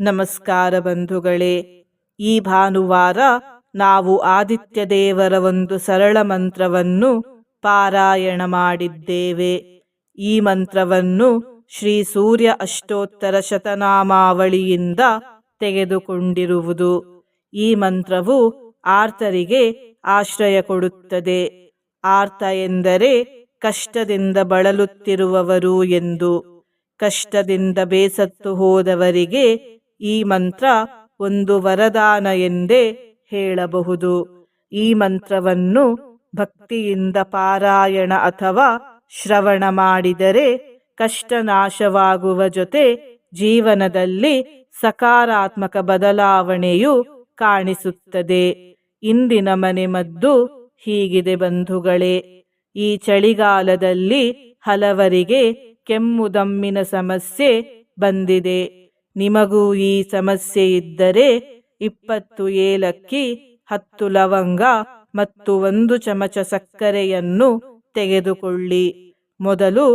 ನಮಸ್ಕಾರ ಬಂಧುಗಳೇ. ಈ ಭಾನುವಾರ ನಾವು ಆದಿತ್ಯ ದೇವರ ಒಂದು ಸರಳ ಮಂತ್ರವನ್ನು ಪಾರಾಯಣ ಮಾಡಿದ್ದೇವೆ. ಈ ಮಂತ್ರವನ್ನು ಶ್ರೀ ಸೂರ್ಯ ಅಷ್ಟೋತ್ತರ ಶತನಾಮಾವಳಿಯಿಂದ ತೆಗೆದುಕೊಂಡಿರುವುದು. ಈ ಮಂತ್ರವು ಆರ್ತರಿಗೆ ಆಶ್ರಯ ಕೊಡುತ್ತದೆ. ಆರ್ತ ಎಂದರೆ ಕಷ್ಟದಿಂದ ಬಳಲುತ್ತಿರುವವರು ಎಂದು. ಕಷ್ಟದಿಂದ ಬೇಸತ್ತು ಹೋದವರಿಗೆ ಈ ಮಂತ್ರ ಒಂದು ವರದಾನ ಎಂದೇ ಹೇಳಬಹುದು. ಈ ಮಂತ್ರವನ್ನು ಭಕ್ತಿಯಿಂದ ಪಾರಾಯಣ ಅಥವಾ ಶ್ರವಣ ಮಾಡಿದರೆ ಕಷ್ಟ ನಾಶವಾಗುವ ಜೊತೆ ಜೀವನದಲ್ಲಿ ಸಕಾರಾತ್ಮಕ ಬದಲಾವಣೆಯು ಕಾಣಿಸುತ್ತದೆ. ಇಂದಿನ ಮನೆ ಮದ್ದು ಹೀಗಿದೆ ಬಂಧುಗಳೇ. ಈ ಚಳಿಗಾಲದಲ್ಲಿ ಹಲವರಿಗೆ ಕೆಮ್ಮು ದಮ್ಮಿನ ಸಮಸ್ಯೆ ಬಂದಿದೆ. ನಿಮಗೂ ಈ ಸಮಸ್ಯೆ ಇದ್ದರೆ ಇಪ್ಪತ್ತು ಏಲಕ್ಕಿ, ಹತ್ತು ಲವಂಗ ಮತ್ತು ಒಂದು ಚಮಚ ಸಕ್ಕರೆಯನ್ನು ತೆಗೆದುಕೊಳ್ಳಿ. ಮೊದಲು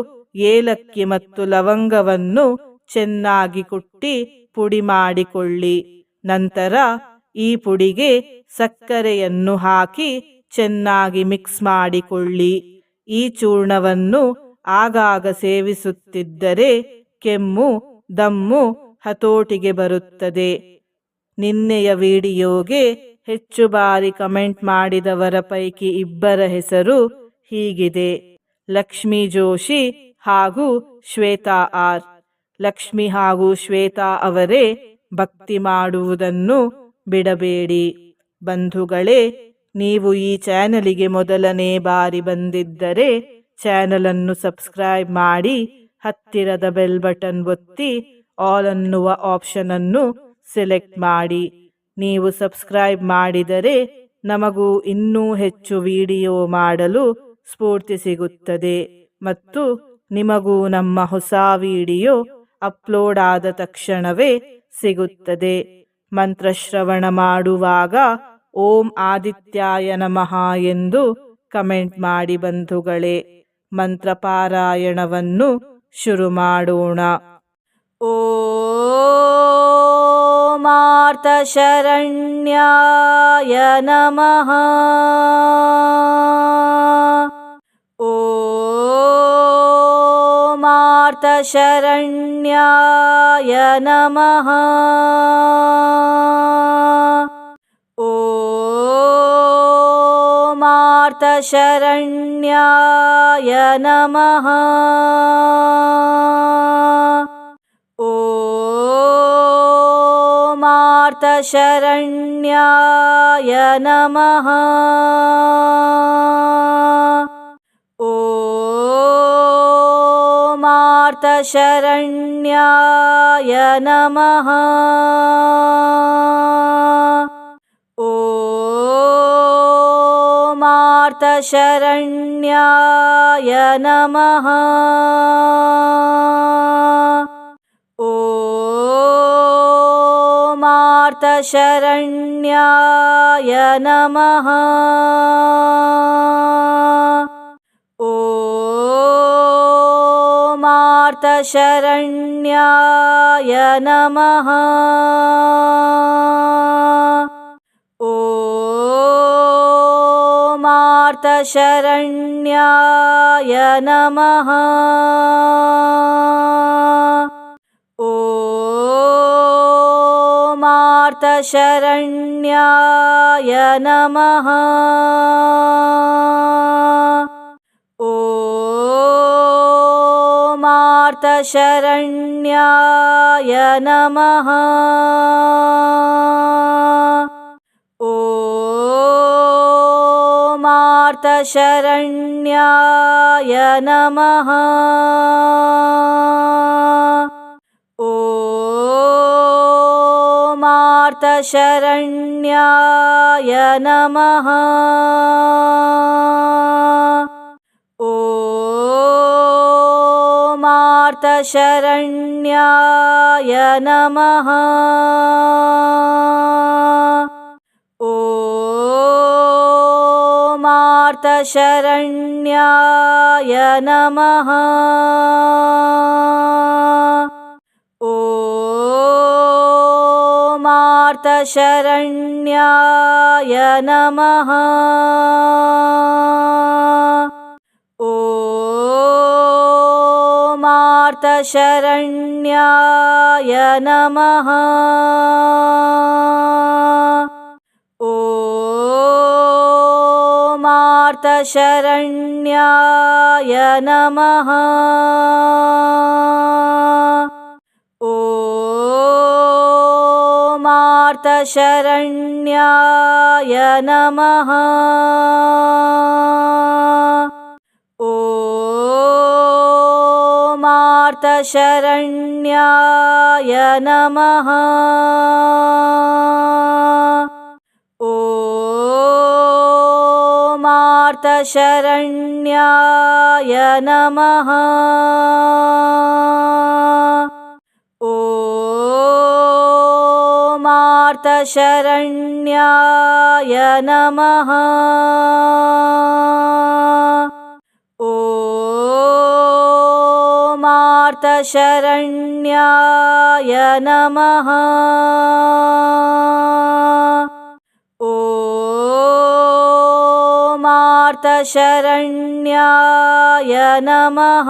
ಏಲಕ್ಕಿ ಮತ್ತು ಲವಂಗವನ್ನು ಚೆನ್ನಾಗಿ ಕುಟ್ಟಿ ಪುಡಿ ಮಾಡಿಕೊಳ್ಳಿ. ನಂತರ ಈ ಪುಡಿಗೆ ಸಕ್ಕರೆಯನ್ನು ಹಾಕಿ ಚೆನ್ನಾಗಿ ಮಿಕ್ಸ್ ಮಾಡಿಕೊಳ್ಳಿ. ಈ ಚೂರ್ಣವನ್ನು ಆಗಾಗ ಸೇವಿಸುತ್ತಿದ್ದರೆ ಕೆಮ್ಮು, ದಮ್ಮು ಹತೋಟಿಗೆ ಬರುತ್ತದೆ. ನಿನ್ನೆಯ ವಿಡಿಯೋಗೆ ಹೆಚ್ಚು ಬಾರಿ ಕಮೆಂಟ್ ಮಾಡಿದವರ ಪೈಕಿ ಇಬ್ಬರ ಹೆಸರು ಹೀಗಿದೆ. ಲಕ್ಷ್ಮಿ ಜೋಶಿ ಹಾಗೂ ಶ್ವೇತಾ ಆರ್. ಲಕ್ಷ್ಮಿ ಹಾಗೂ ಶ್ವೇತಾ ಅವರೇ ಭಕ್ತಿ ಮಾಡುವುದನ್ನು ಬಿಡಬೇಡಿ. ಬಂಧುಗಳೇ, ನೀವು ಈ ಚಾನಲಿಗೆ ಮೊದಲನೇ ಬಾರಿ ಬಂದಿದ್ದರೆ ಚಾನಲನ್ನು ಸಬ್ಸ್ಕ್ರೈಬ್ ಮಾಡಿ ಹತ್ತಿರದ ಬೆಲ್ ಬಟನ್ ಒತ್ತಿ ಆಲ್ ಅನ್ನುವ ಆಪ್ಷನ್ ಅನ್ನು ಸೆಲೆಕ್ಟ್ ಮಾಡಿ. ನೀವು ಸಬ್ಸ್ಕ್ರೈಬ್ ಮಾಡಿದರೆ ನಮಗೂ ಇನ್ನೂ ಹೆಚ್ಚು ವಿಡಿಯೋ ಮಾಡಲು ಸ್ಫೂರ್ತಿ ಸಿಗುತ್ತದೆ ಮತ್ತು ನಿಮಗೂ ನಮ್ಮ ಹೊಸ ವಿಡಿಯೋ ಅಪ್ಲೋಡ್ ಆದ ತಕ್ಷಣವೇ ಸಿಗುತ್ತದೆ. ಮಂತ್ರಶ್ರವಣ ಮಾಡುವಾಗ ಓಂ ಆದಿತ್ಯಾಯ ನಮಃ ಎಂದು ಕಮೆಂಟ್ ಮಾಡಿ ಬಂಧುಗಳೇ, ಮಂತ್ರಪಾರಾಯಣವನ್ನು ಶುರು ಮಾಡೋಣ. मार्तशरण्याय नमः। ओ मार्तशरण्याय नमः। ओ मार्तशरण्याय नमः शरण्याय नमः। ओ मार्तशरण्याय नमः। ओ मार्तशरण्याय नमः शरण्याय नमः। ओ मार्तशरण्याय नमः। ओ मार्तशरण्याय नमः शरण्याय नमः। ओ मार्तशरण्याय नमः। ओ मार्तशरण्याय नमः शरण्याय नमः। ओ मार्तशरण्याय नमः। ओ मार्तशरण्याय नमः पार्थशरण्याय नमः। ओ मार्तशरण्याय नमः। ओ मार्तशरण्याय नमः। तशरण्याय नमः। ॐ मार्तशरण्याय नमः। मार्तशरण्याय नमः। पार्थशरण्याय नमः। ओ मार्तशरण्याय नमः। ओ मार्तशरण्याय नमः।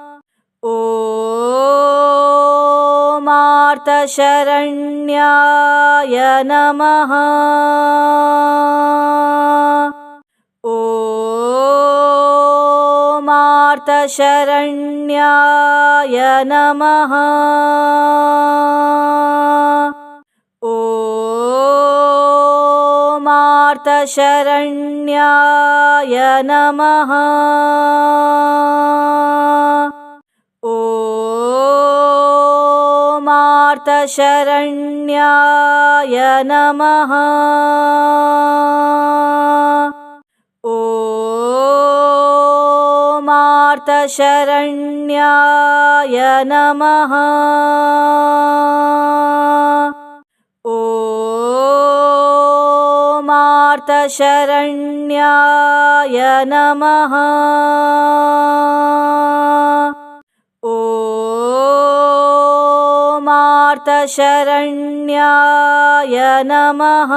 पार्थशरण्याय नमः। ॐ मार्तशरण्याय नमः। ओ मार्तशरण्याय नमः। पार्थशरण्याय नमः ॐ मार्थशरण्याय नमः ॐ मार्थशरण्याय नमः ॐ पार्थशरण्याय नमः।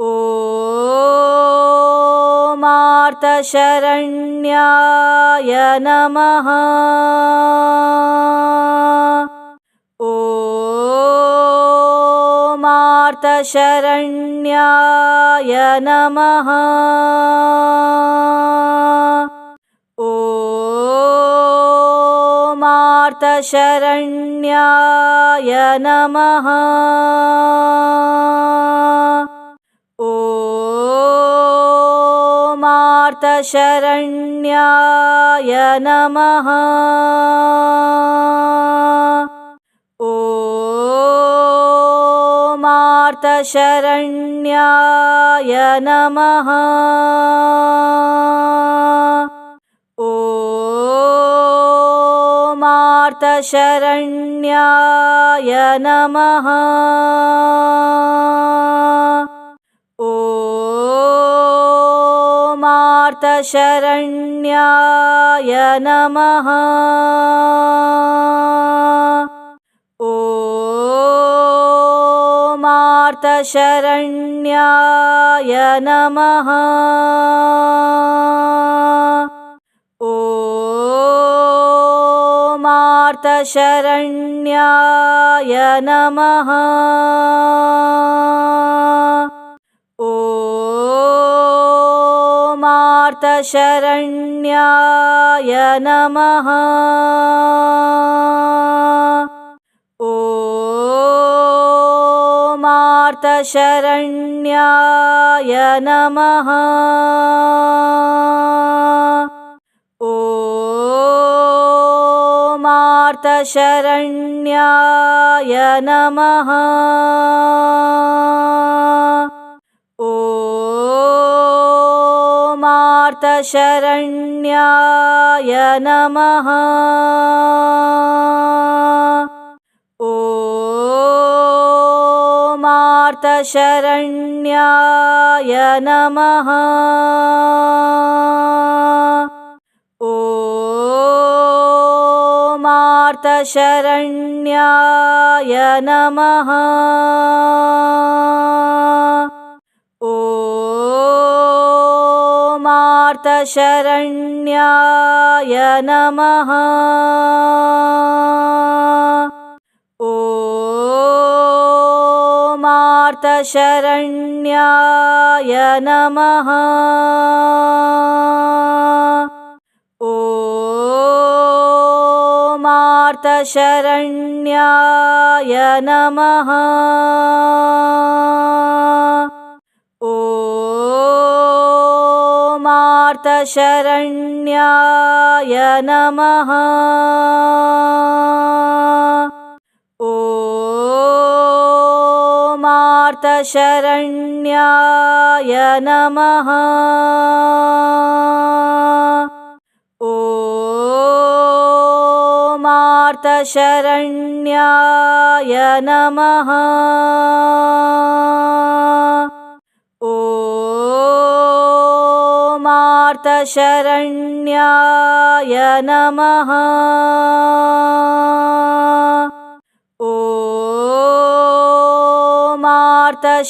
ॐ मार्तशरण्याय नमः। ओ मार्तशरण्याय नमः। तशरण्याय नमः। ओ मार्तशरण्याय नमः। ओ मार्तशरण्याय नमः। पार्थशरण्याय नमः। ॐ मार्तशरण्याय नमः। ओ मार्तशरण्याय नमः। पार्थशरण्याय नमः। ॐ मार्तशरण्याय नमः। ओ मार्तशरण्याय नमः। पार्थशरण्याय नमः। ॐ मार्तशरण्याय नमः। ओ मार्तशरण्याय नमः। पार्थशरण्याय नमः। ॐ मार्तशरण्याय नमः। ओ मार्तशरण्याय नमः। पार्थशरण्याय नमः। ॐ मार्तशरण्याय नमः। ओ मार्तशरण्याय नमः। पार्थशरण्याय नमः ॐ मार्थशरण्याय नमः ॐ मार्थशरण्याय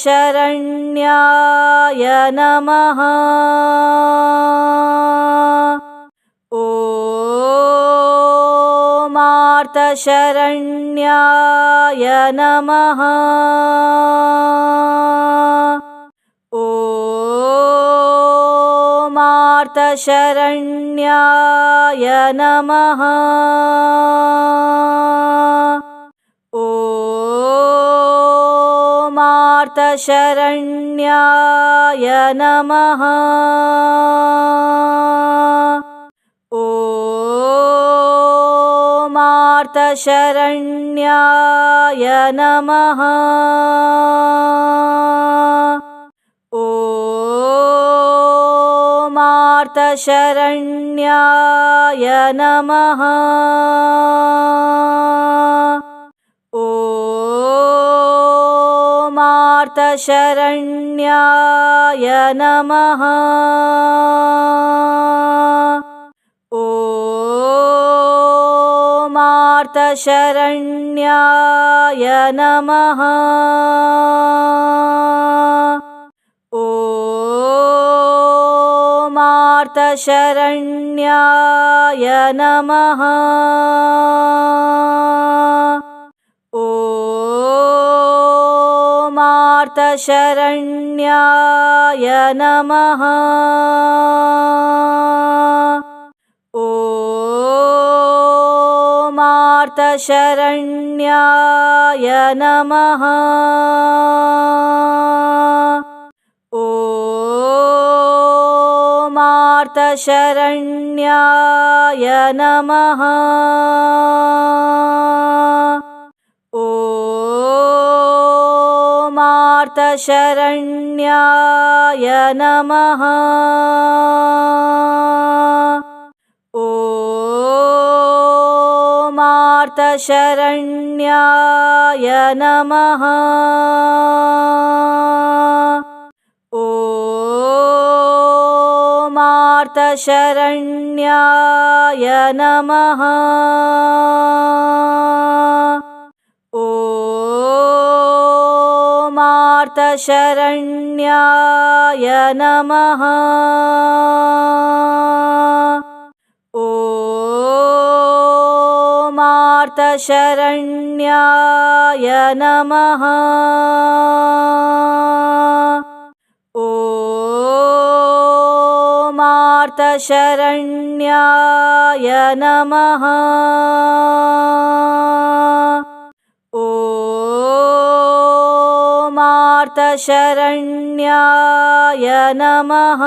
नमः ॐ पार्थशरण्याय नमः। ॐ मार्तशरण्याय नमः। ओ मार्तशरण्याय नमः। पार्थशरण्याय नमः। ॐ मार्तशरण्याय नमः। ओ मार्तशरण्याय नमः। पार्थशरण्याय नमः। ॐ मार्तशरण्याय नमः। ओ मार्तशरण्याय नमः। मार्तशरण्याय नमः। ॐ मार्तशरण्याय नमः। ओ मार्तशरण्याय नमः। पार्थशरण्याय नमः। ॐ मार्तशरण्याय नमः। मार्तशरण्याय नमः। मार्तशरण्याय नमः। ओ मार्तशरण्याय नमः। ओ मार्तशरण्याय नमः।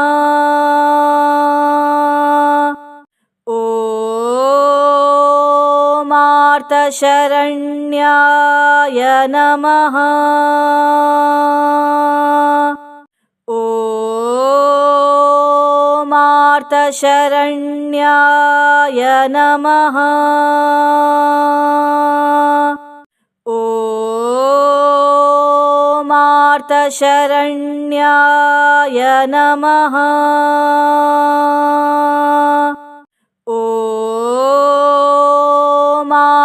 नाथशरण्याय नमः। ओ मार्तशरण्याय नमः। ओ मार्तशरण्याय नमः। ओ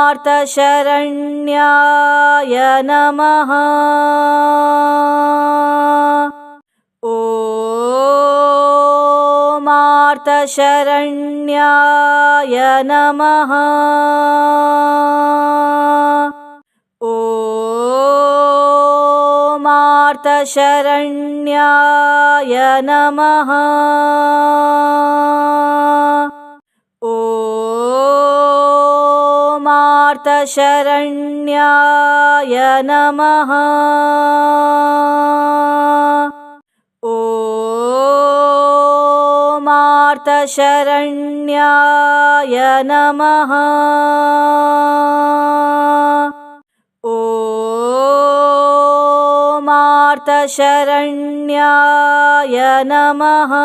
पार्थशरण्याय नमः। ओ मार्तशरण्याय नमः। ओ मार्तशरण्याय नमः। पार्थशरण्याय नमः। ॐ मार्तशरण्याय नमः। ओ मार्तशरण्याय नमः।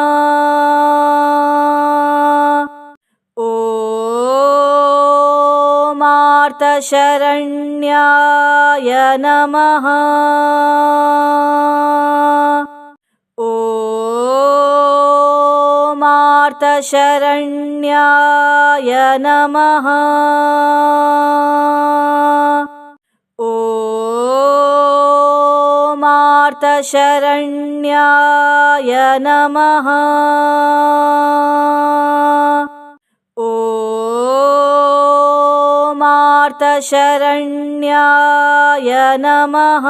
पार्थशरण्याय नमः। ओ मार्तशरण्याय नमः। ओ मार्तशरण्याय नमः। पार्थशरण्याय नमः।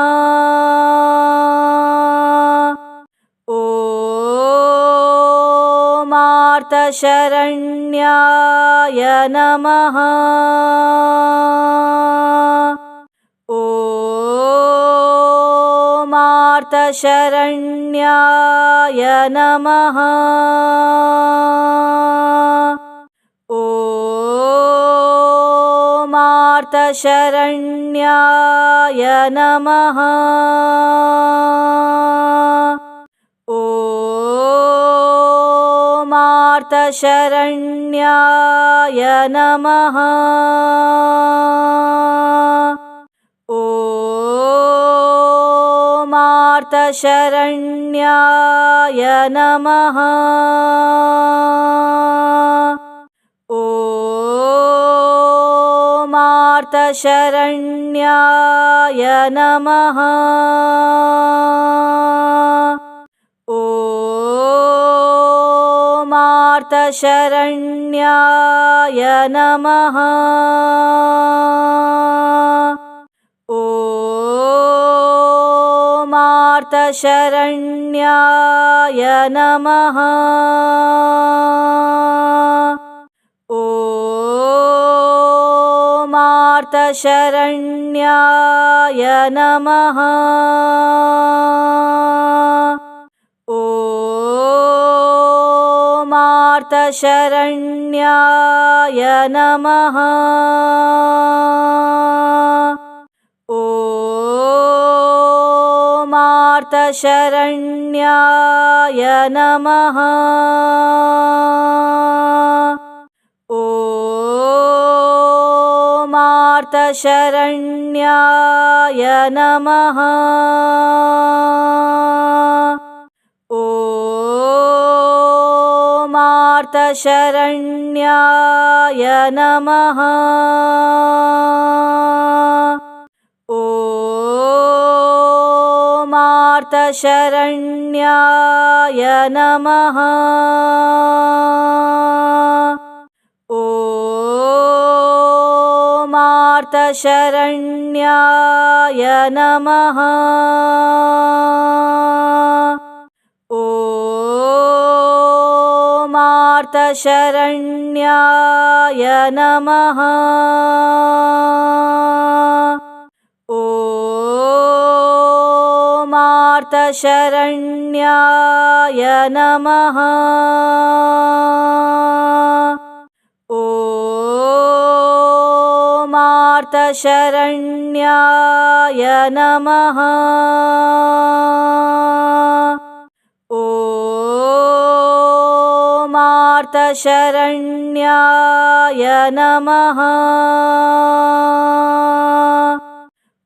ॐ मार्तशरण्याय नमः। ओ मार्तशरण्याय नमः। पार्थशरण्याय नमः। ओ मार्तशरण्याय नमः। ॐ मार्थशरण्याय नमः। पार्थशरण्याय नमः। ॐ मार्तशरण्याय नमः। ओ मार्तशरण्याय नमः। पार्थशरण्याय नमः। ॐ मार्तशरण्याय नमः। ओ मार्तशरण्याय नमः। शरण्याय नमः। ओ मार्तशरण्याय नमः। ओ मार्तशरण्याय नमः। ॐ पार्थशरण्याय नमः ॐ मार्थशरण्याय नमः ॐ मार्थशरण्याय नमः ॐमार्तशरण्याय नमः। नमः ॐमार्तशरण्याय नमः।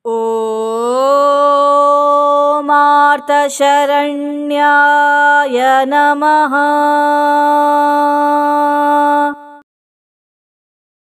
ॐमार्तशरण्याय नमः